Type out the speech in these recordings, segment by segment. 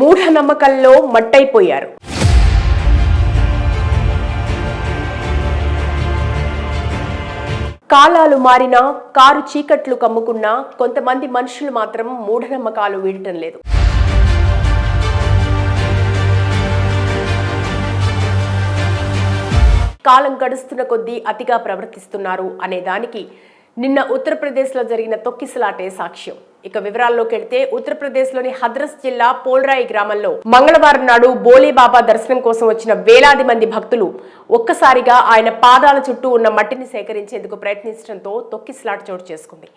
మూఢనమ్మకాల్లో మట్టైపోయారు కాలాలు మారినా కారు చీకట్లు కమ్ముకున్నా కొంతమంది మనుషులు మాత్రం మూఢనమ్మకాలు వీడటం లేదు. కాలం గడుస్తున్న కొద్దీ అతిగా ప్రవర్తిస్తున్నారు అనే దానికి నిన్న ఉత్తరప్రదేశ్లో జరిగిన తొక్కిసలాటే సాక్ష్యం. ఇక వివరాల్లోకి వెళ్తే ఉత్తరప్రదేశ్లోని హద్రస్ జిల్లా పోల్రాయి గ్రామంలో మంగళవారం నాడు బోలీబాబా దర్శనం కోసం వచ్చిన వేలాది మంది భక్తులు ఒక్కసారిగా ఆయన పాదాల చుట్టూ ఉన్న మట్టిని సేకరించేందుకు ప్రయత్నించడంతో తొక్కిస్లాట్ చోటు చేసుకుంది.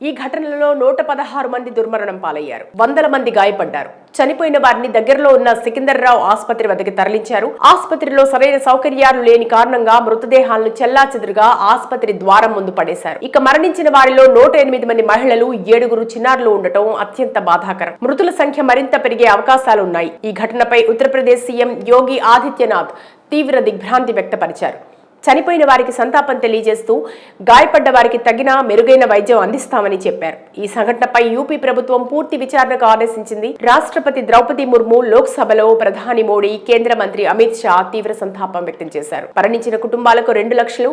ఈ ఘటనలో నూట పదహారు మంది దుర్మరణం పాలయ్యారు. వందల మంది గాయపడ్డారు. చనిపోయిన వారిని దగ్గరలో ఉన్న సికిందర్రావు ఆసుపత్రి వద్దకు తరలించారు. ఆసుపత్రిలో సరైన సౌకర్యాలు లేని కారణంగా మృతదేహాలను చెల్లాచెదురుగా ఆసుపత్రి ద్వారం ముందు పడేశారు. ఇక మరణించిన వారిలో నూట ఎనిమిది మంది మహిళలు ఏడుగురు చిన్నారులు ఉండటం అత్యంత బాధాకరం. మృతుల సంఖ్య మరింత పెరిగే అవకాశాలున్నాయి ఈ ఘటనపై ఉత్తరప్రదేశ్ సీఎం యోగి ఆదిత్యనాథ్ తీవ్ర దిగ్భ్రాంతి వ్యక్తపరిచారు. చనిపోయిన వారికి సంతాపం తెలియజేస్తూ గాయపడ్డ వారికి తగిన మెరుగైన వైద్యం అందిస్తామని చెప్పారు. ఈ సంఘటనపై యూపీ ప్రభుత్వం పూర్తి విచారణకు ఆదేశించింది. రాష్ట్రపతి ద్రౌపది ముర్ము లోక్సభలో ప్రధాని మోడీ కేంద్ర మంత్రి అమిత్ షా తీవ్ర సంతాపం వ్యక్తం చేశారు. మరణించిన కుటుంబాలకు రెండు లక్షలు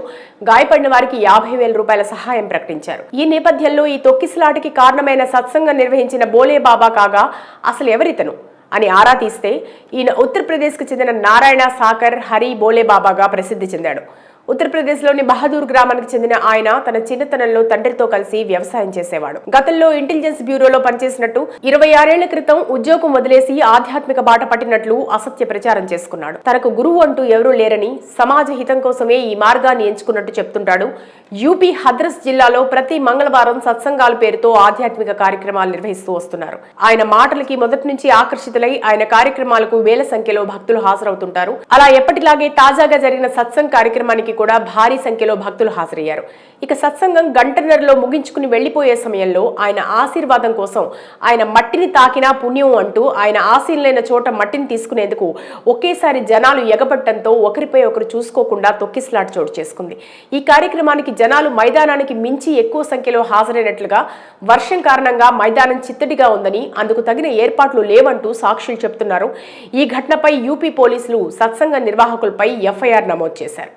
గాయపడిన వారికి యాభై వేల రూపాయల సహాయం ప్రకటించారు. ఈ నేపథ్యంలో ఈ తొక్కిసలాటకి కారణమైన సత్సంగం నిర్వహించిన బోలే బాబా కాగా అసలు ఎవరితను? అని ఆరా తీస్తే ఈయన ఉత్తరప్రదేశ్కు చెందిన నారాయణ సాకర్ హరి బోలే బాబాగా ప్రసిద్ధి చెందాడు. ఉత్తరప్రదేశ్లోని బహదూర్ గ్రామానికి చెందిన ఆయన తన చిన్నతనంలో తండ్రితో కలిసి వ్యవసాయం చేసేవాడు. గతంలో ఇంటెలిజెన్స్ బ్యూరోలో పనిచేసినట్టు ఇరవై ఆరేళ్ళ క్రితం ఉద్యోగం వదిలేసి ఆధ్యాత్మిక బాట పట్టినట్లు అసత్య ప్రచారం చేసుకున్నాడు. తనకు గురువు అంటూ ఎవరూ లేరని సమాజ హితం కోసమే ఈ మార్గాన్ని ఎంచుకున్నట్టు చెప్తుంటాడు. యూపీ హద్రస్ జిల్లాలో ప్రతి మంగళవారం సత్సంగాల పేరుతో ఆధ్యాత్మిక కార్యక్రమాలు నిర్వహిస్తూ వస్తున్నారు. ఆయన మాటలకి మొదటి నుంచి ఆకర్షితులై ఆయన కార్యక్రమాలకు వేల సంఖ్యలో భక్తులు హాజరవుతుంటారు. అలా ఎప్పటిలాగే తాజాగా జరిగిన సత్సంగ్ కార్యక్రమానికి కూడా భారీ సంఖ్యలో భక్తులు హాజరయ్యారు. ఇక సత్సంగం గంటన్నరలో ముగించుకుని వెళ్ళిపోయే సమయంలో ఆయన ఆశీర్వాదం కోసం ఆయన మట్టిని తాకినా పుణ్యం అంటూ ఆయన ఆశీనులైన చోట మట్టిని తీసుకునేందుకు ఒకేసారి జనాలు ఎగబట్టడంతో ఒకరిపై ఒకరు చూసుకోకుండా తొక్కిసలాట చోటు చేసుకుంది. ఈ కార్యక్రమానికి జనాలు మైదానానికి మించి ఎక్కువ సంఖ్యలో హాజరైనట్లుగా వర్షం కారణంగా మైదానం చిత్తడిగా ఉందని అందుకు తగిన ఏర్పాట్లు లేవంటూ సాక్షులు చెబుతున్నారు. ఈ ఘటనపై యూపీ పోలీసులు సత్సంగ నిర్వాహకులపై ఎఫ్ఐఆర్ నమోదు చేశారు.